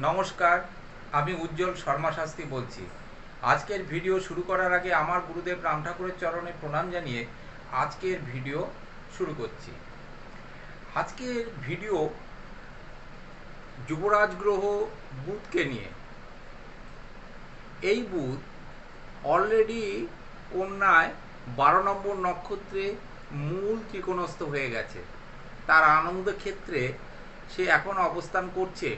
নমস্কার, আমি উজ্জ্বল শর্মা শাস্ত্রী বলছি। আজকের ভিডিও শুরু করার আগে আমার গুরুদেব রাম ঠাকুরের চরণে প্রণাম জানিয়ে আজকের ভিডিও শুরু করছি। আজকের ভিডিও যুবরাজ গ্রহ বুধকে নিয়ে। এই বুধ অলরেডি কন্যায় বারো নম্বর নক্ষত্রে মূল ত্রিকোণস্থ হয়ে গেছে। তার আনন্দ ক্ষেত্রে সে এখন অবস্থান করছে।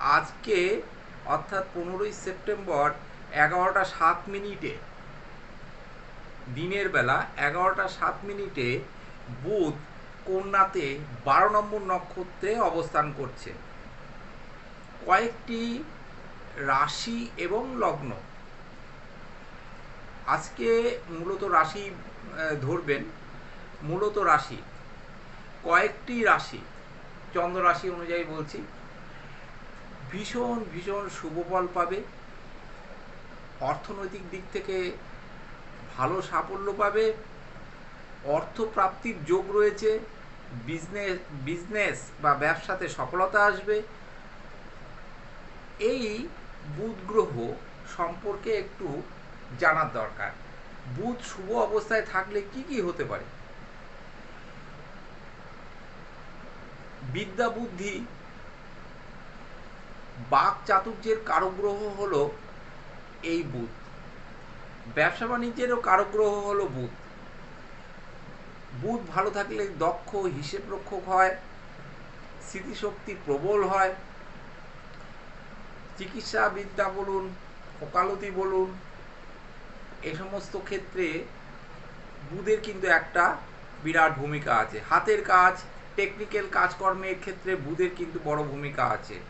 আজকে, অর্থাৎ পনেরোই সেপ্টেম্বর, এগারোটা সাত মিনিটে, দিনের বেলা এগারোটা সাত মিনিটে বুধ কন্যাতে বারো নম্বর নক্ষত্রে অবস্থান করছে। কয়েকটি রাশি এবং লগ্ন। আজকে মূলত রাশি ধরবেন। মূলত রাশি। কয়েকটি রাশি। চন্দ্র রাশি অনুযায়ী বলছি। ভীষণ ভীষণ শুভ ফল পাবে। অর্থনৈতিক দিক থেকে ভালো সাফল্য পাবে। অর্থপ্রাপ্তির যোগ রয়েছে। বিজনেস বিজনেস বা ব্যবসাতে সফলতা আসবে। এই বুধ গ্রহ সম্পর্কে একটু জানার দরকার। বুধ শুভ অবস্থায় থাকলে কি কি হতে পারে? বিদ্যা বুদ্ধি বাক চাতুর্যের কারগ্রহ হলো এই বুধ। ব্যবসা বাণিজ্যেরও কারগ্রহ হলো বুধ। বুধ ভালো থাকলে দক্ষ হিসেব রক্ষক হয়, স্মৃতিশক্তি প্রবল হয়, চিকিৎসা বিদ্যা বলুন, ওকালতি বলুন, এ সমস্ত ক্ষেত্রে বুধের কিন্তু একটা বিরাট ভূমিকা আছে। হাতের কাজ টেকনিক্যাল কাজকর্মের ক্ষেত্রে বুধের কিন্তু বড় ভূমিকা আছে।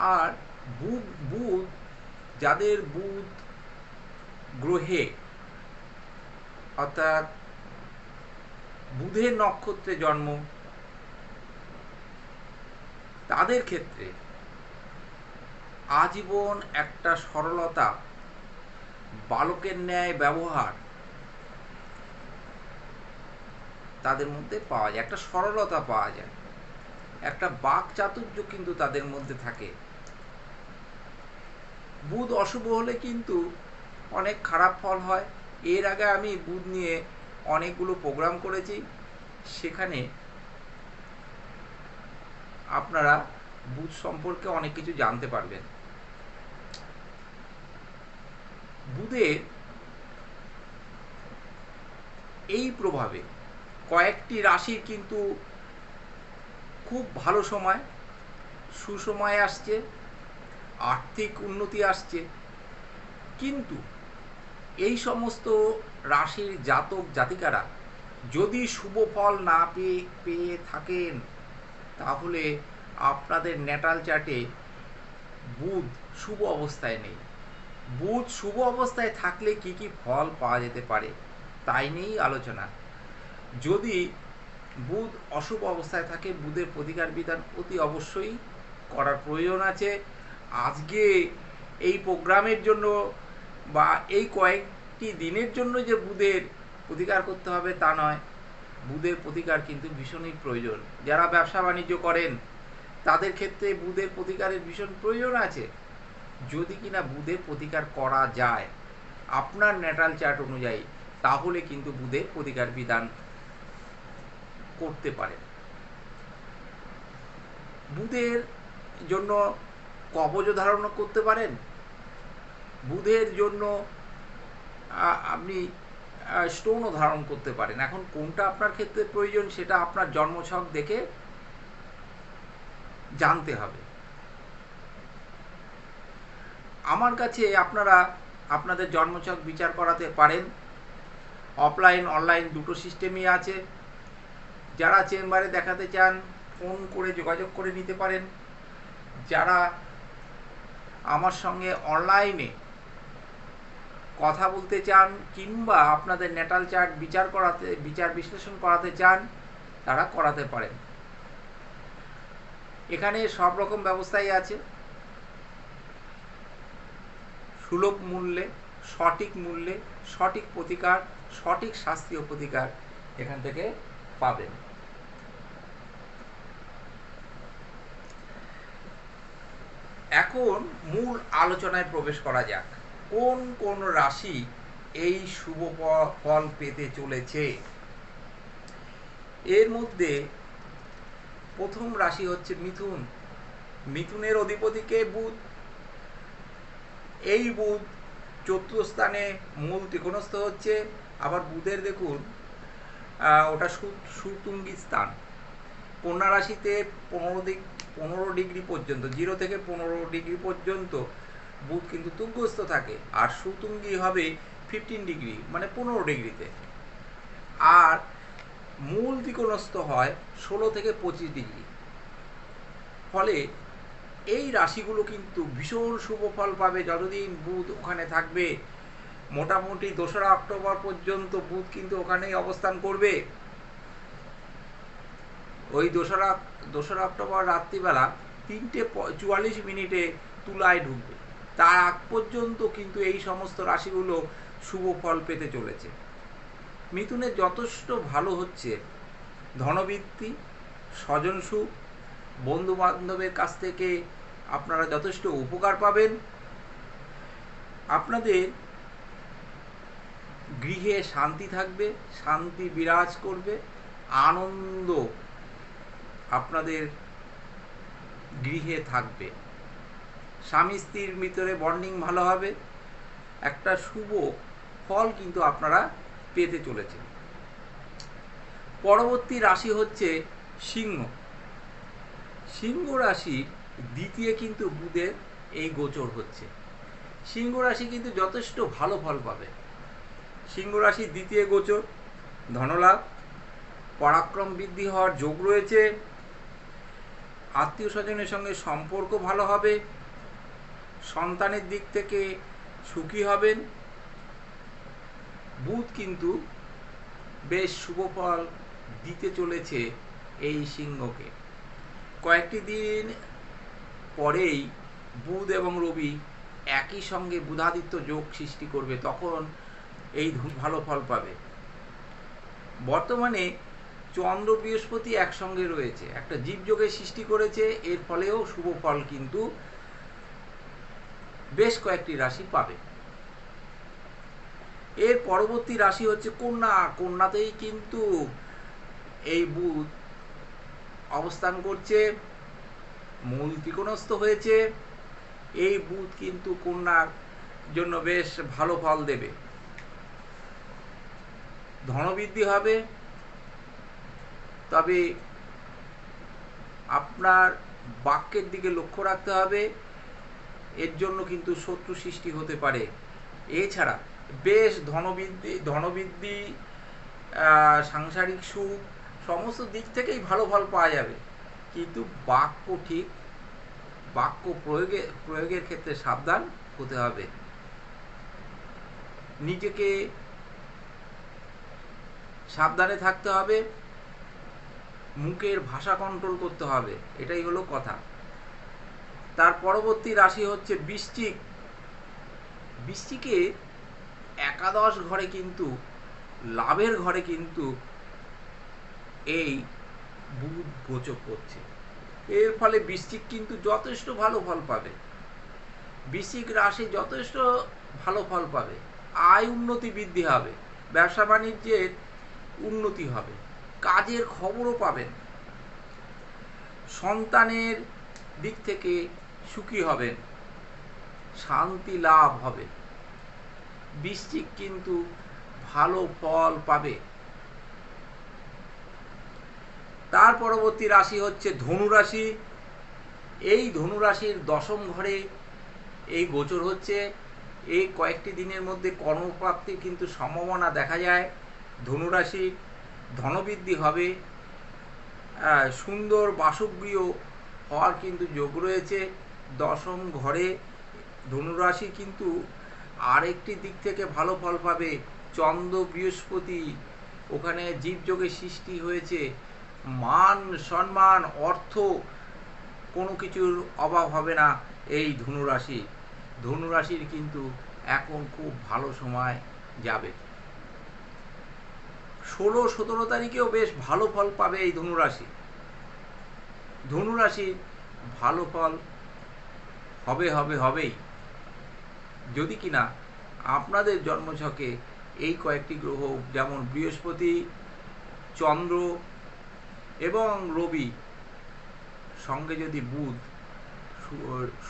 আর বুধ বুধ যাদের বুধ গ্রহে, অর্থাৎ বুধের নক্ষত্রে জন্ম, তাদের ক্ষেত্রে আজীবন একটা সরলতা, বালকের ন্যায় ব্যবহার তাদের মধ্যে পাওয়া যায়, একটা সরলতা পাওয়া যায়। একটা বাক চাতুর্য কিন্তু তাদের মধ্যে থাকে। বুধ অশুভ হলে কিন্তু অনেক খারাপ ফল হয়। এর আগে আমি বুধ নিয়ে অনেকগুলো প্রোগ্রাম করেছি। সেখানে আপনারা বুধ সম্পর্কে অনেক কিছু জানতে পারবেন। বুধের এই প্রভাবে কয়েকটি রাশির কিন্তু খুব ভালো সময়, সুসময় আসছে। আর্থিক উন্নতি আসছে। কিন্তু এই সমস্ত রাশির জাতক জাতিকারা যদি শুভ ফল না পেয়ে পেয়ে থাকেন, তাহলে আপনাদের ন্যাটাল চার্টে বুধ শুভ অবস্থায় নেই। বুধ শুভ অবস্থায় থাকলে কি কি ফল পাওয়া যেতে পারে, তাই নিয়েই আলোচনা। যদি বুধ অশুভ অবস্থায় থাকে, বুধের প্রতিকার বিধান অতি অবশ্যই করার প্রয়োজন আছে। আজকে এই প্রোগ্রামের জন্য বা এই কয়েকটি দিনের জন্য যে বুধের প্রতিকার করতে হবে তা নয়, বুধের প্রতিকার কিন্তু ভীষণই প্রয়োজন। যারা ব্যবসা বাণিজ্য করেন, তাদের ক্ষেত্রে বুধের প্রতিকারের ভীষণ প্রয়োজন আছে। যদি কিনা বুধের প্রতিকার করা যায়, আপনার ন্যাটাল চার্ট অনুযায়ী, তাহলে কিন্তু বুধের প্রতিকার বিধান করতে পারেন। বুধের জন্য কবজ ধারণ করতে পারেন। বুধের জন্য আপনি স্টোনও ধারণ করতে পারেন। এখন কোনটা আপনার ক্ষেত্রে প্রয়োজন সেটা আপনার জন্মছক দেখে জানতে হবে। আমার কাছে আপনারা আপনাদের জন্মছক বিচার করাতে পারেন। অফলাইন, অনলাইন দুটো সিস্টেমই আছে। যারা চেম্বারে দেখাতে চান, ফোন করে যোগাযোগ করে নিতে পারেন। যারা আমার সঙ্গে অনলাইনে কথা বলতে চান কিংবা আপনাদের নেটাল চার্ট বিচার করাতে, বিচার বিশ্লেষণ করাতে চান, তারা করাতে পারেন। এখানে সব রকম ব্যবস্থাই আছে। সুলভ মূল্যে, সঠিক মূল্যে, সঠিক প্রতিকার, সঠিক শাস্ত্রীয় প্রতিকার এখান থেকে পাবেন। এখন মূল আলোচনায় প্রবেশ করা যাক। কোন কোন রাশি এই শুভ ফল পেতে চলেছে? এর মধ্যে প্রথম রাশি হচ্ছে মিথুন। মিথুনের অধিপতিকে বুধ। এই বুধ চতুর্থ স্থানে মূল ত্রিকোণস্থ হচ্ছে। আবার বুধের দেখুন ওটা সুতুঙ্গি স্থান। কন্যা রাশিতে পনেরো দিক পনেরো ডিগ্রি পর্যন্ত জিরো থেকে পনেরো ডিগ্রি পর্যন্ত বুধ কিন্তু তুঙ্গস্থ থাকে। আর সুতুঙ্গি হবে ফিফটিন ডিগ্রি মানে পনেরো ডিগ্রিতে। আর মূল ত্রিকোণস্থ হয় ষোলো থেকে পঁচিশ ডিগ্রি। ফলে এই রাশিগুলো কিন্তু ভীষণ শুভ ফল পাবে। যতদিন বুধ ওখানে থাকবে, মোটামুটি দোসরা অক্টোবর পর্যন্ত বুধ কিন্তু ওখানেই অবস্থান করবে। ওই দোসরা দোসরা অক্টোবর রাত্রিবেলা তিনটে চুয়াল্লিশ মিনিটে তুলায় ঢুকবে। তার আগ পর্যন্ত কিন্তু এই সমস্ত রাশিগুলো শুভ ফল পেতে চলেছে। মিথুনের যথেষ্ট ভালো হচ্ছে ধনবৃত্তি স্বজন সুখ বন্ধু বান্ধবের কাছ থেকে আপনারা যথেষ্ট উপকার পাবেন। আপনাদের গৃহে শান্তি থাকবে, শান্তি বিরাজ করবে, আনন্দ আপনাদের গৃহে থাকবে। স্বামী স্ত্রীর ভিতরে বন্ডিং ভালো হবে। একটা শুভ ফল কিন্তু আপনারা পেতে চলেছেন। পরবর্তী রাশি হচ্ছে সিংহ। সিংহ রাশির দ্বিতীয় কিন্তু বুধের এই গোচর হচ্ছে। সিংহ রাশি কিন্তু যথেষ্ট ভালো ফল পাবে। সিংহ রাশির দ্বিতীয় গোচর, ধনলাভ, পরাক্রম বৃদ্ধি হওয়ার যোগ রয়েছে। আত্মীয় স্বজনের সঙ্গে সম্পর্ক ভালো হবে, সন্তানের দিক থেকে সুখী হবেন। বুধ কিন্তু বেশ শুভ ফল দিতে চলেছে এই সিংহকে। কয়েকটি দিন পরেই বুধ এবং রবি একই সঙ্গে বুধাদিত্য যোগ সৃষ্টি করবে, তখন এই ভালো ফল পাবে। বর্তমানে চন্দ্র বৃহস্পতি একসঙ্গে রয়েছে। একটা জীবযোগের সৃষ্টি করেছে, এর ফলেও শুভ ফল কিন্তু বেশ কয়েকটি রাশি পাবে। এর পরবর্তী রাশি হচ্ছে কন্যা। কন্যাতেই কিন্তু এই বুধ অবস্থান করছে, মূল ত্রিকোণস্থ হয়েছে। এই বুধ কিন্তু কন্যার জন্য বেশ ভালো ফল দেবে। ধনবৃদ্ধি হবে তবে আপনার বাক্যের দিকে লক্ষ্য রাখতে হবে। এর জন্য কিন্তু শত্রু সৃষ্টি হতে পারে। এছাড়া বেশ ধনবৃদ্ধি ধনবৃদ্ধি সাংসারিক সুখ, সমস্ত দিক থেকেই ভালো ফল পাওয়া যাবে। কিন্তু বাক্য ঠিক, বাক্য প্রয়োগে, প্রয়োগের ক্ষেত্রে সাবধান হতে হবে। নিজেকে সাবধানে থাকতে হবে। মুখের ভাষা কন্ট্রোল করতে হবে, এটাই হলো কথা। তার পরবর্তী রাশি হচ্ছে বৃশ্চিক। বৃশ্চিকে একাদশ ঘরে কিন্তু, লাভের ঘরে কিন্তু এই বুধ গোচর করছে। এর ফলে বৃশ্চিক কিন্তু যথেষ্ট ভালো ফল পাবে। বৃশ্চিক রাশি যথেষ্ট ভালো ফল পাবে। আয় উন্নতি বৃদ্ধি হবে। ব্যবসা বাণিজ্যের উন্নতি হবে। কাজের খবরও পাবেন। সন্তানের দিক থেকে সুখী হবেন, শান্তি লাভ হবে। বৃশ্চিক কিন্তু ভালো ফল পাবে। তার পরবর্তী রাশি হচ্ছে ধনু রাশি। এই ধনু রাশির দশম ঘরে এই গোচর হচ্ছে, এই কয়েকটি দিনের মধ্যে কর্মপ্রাপ্তির কিন্তু সম্ভাবনা দেখা যায়। ধনুরাশি ধনবৃদ্ধি হবে। সুন্দর বাসগৃহ হওয়ার কিন্তু যোগ রয়েছে। দশম ঘরে ধনুরাশি কিন্তু আরেকটি দিক থেকে ভালো ফল পাবে। চন্দ্র বৃহস্পতি, ওখানে জীবযোগে সৃষ্টি হয়েছে। মান, সম্মান, অর্থ, কোনো কিছুর অভাব হবে না এই ধনুরাশি। ধনুরাশির কিন্তু এখন খুব ভালো সময় যাবে। ষোলো, সতেরো তারিখেও বেশ ভালো ফল পাবে এই ধনুরাশি। ধনুরাশি ভালো ফল হবে হবে, হবেই। যদি কিনা আপনাদের জন্মছকে এই কয়েকটি গ্রহ, যেমন বৃহস্পতি, চন্দ্র এবং রবি, সঙ্গে যদি বুধ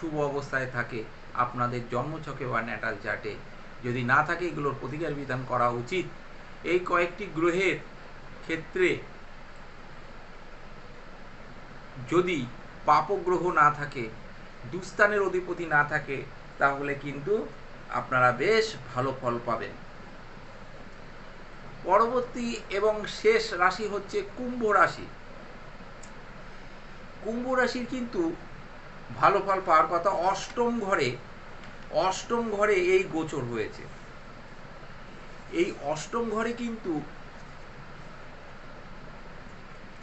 শুভ অবস্থায় থাকে, আপনাদের জন্মছকে বা ন্যাটাল চার্টে। যদি না থাকে, এগুলোর প্রতিকার বিধান করা উচিত। এই কয়েকটি গ্রহের ক্ষেত্রে যদি পাপগ্রহ না থাকে, দুস্থানের অধিপতি না থাকে, তাহলে কিন্তু আপনারা বেশ ভালো ফল পাবেন। পরবর্তী এবং শেষ রাশি হচ্ছে কুম্ভ রাশি। কুম্ভ রাশির কিন্তু ভালো ফল পাওয়ার কথা অষ্টম ঘরে অষ্টম ঘরে এই গোচর হয়েছে। এই অষ্টম ঘরে কিন্তু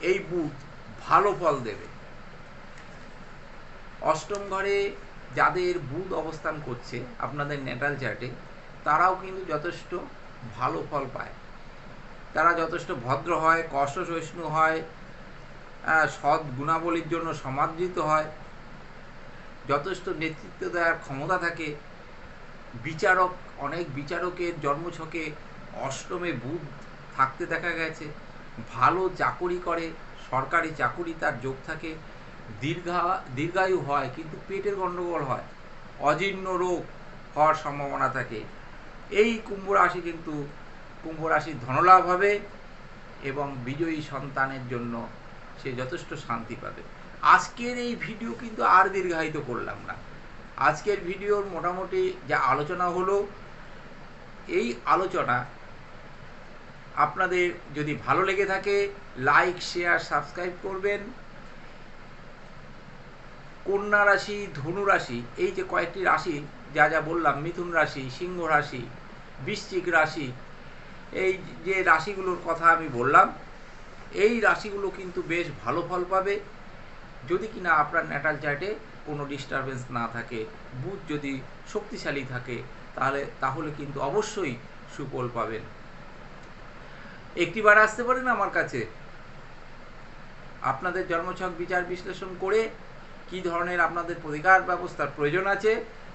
এই বুধ ভালো ফল দেবে। অষ্টম ঘরে যাদের বুধ অবস্থান করছে, আপনাদের নেটাল চার্টে, তারাও কিন্তু যথেষ্ট ভালো ফল পায়। তারা যথেষ্ট ভদ্র হয়, কষ্ট সহিষ্ণু হয় সৎ গুণাবলীর জন্য সমাদৃত হয়, যথেষ্ট নেতৃত্ব দেওয়ার ক্ষমতা থাকে, বিচারক অনেক বিচারকের জন্মছকে অষ্টমে বুধ থাকতে দেখা গেছে। ভালো চাকুরি করে, সরকারি চাকুরি তার যোগ থাকে। দীর্ঘা, দীর্ঘায়ু হয়, কিন্তু পেটের গণ্ডগোল হয়। অজীর্ণ রোগ হওয়ার সম্ভাবনা থাকে। এই কুম্ভ রাশি কিন্তু কুম্ভ রাশির ধনলাভ হবে এবং বিজয়ী সন্তানের জন্য সে যথেষ্ট শান্তি পাবে। আজকের এই ভিডিও কিন্তু আর দীর্ঘায়িত করলাম না। আজকের ভিডিওর মোটামুটি যা আলোচনা হলো এই আলোচনা আপনাদের যদি ভালো লেগে থাকে লাইক শেয়ার সাবস্ক্রাইব করবেন। কন্যা রাশি, ধনু রাশি, এই যে কয়েকটি রাশি, যা যা বললাম, মিথুন রাশি, সিংহ রাশি, বৃশ্চিক রাশি, এই যে রাশিগুলোর কথা আমি বললাম, এই রাশিগুলো কিন্তু বেশ ভালো ফল পাবে। যদি কিনা আপনার ন্যাটাল চার্টে কোনো ডিস্টারবেন্স না থাকে, বুধ যদি শক্তিশালী থাকে তাহলে তাহলে কিন্তু অবশ্যই সুফল পাবেন। একটিবার আসতে পারেন আমার কাছে। আপনাদের জন্মছক বিচার বিশ্লেষণ করে কি ধরনের আপনাদের প্রতিকার ব্যবস্থার প্রয়োজন আছে,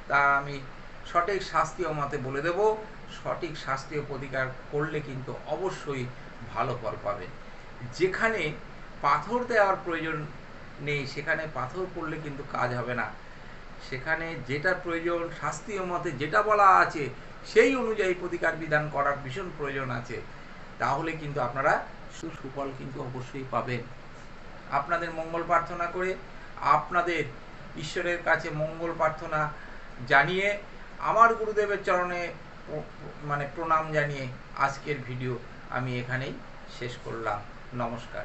তা আমি সঠিক শাস্ত্রীয় মতে বলে দেব। সঠিক শাস্ত্রীয় প্রতিকার করলে কিন্তু অবশ্যই ভালো ফল পাবেন। যেখানে পাথর দেওয়ার প্রয়োজন নেই, সেখানে পাথর পড়লে কিন্তু কাজ হবে না। সেখানে যেটা প্রয়োজন শাস্ত্রীয় মতে যেটা বলা আছে, সেই অনুযায়ী প্রতিকার বিধান করার ভীষণ প্রয়োজন আছে। তাহলে কিন্তু আপনারা সুফল কিন্তু অবশ্যই পাবেন। আপনাদের মঙ্গল প্রার্থনা করে আপনাদের ঈশ্বরের কাছে মঙ্গল প্রার্থনা জানিয়ে, আমার গুরুদেবের চরণে মানে প্রণাম জানিয়ে আজকের ভিডিও আমি এখানেই শেষ করলাম। নমস্কার।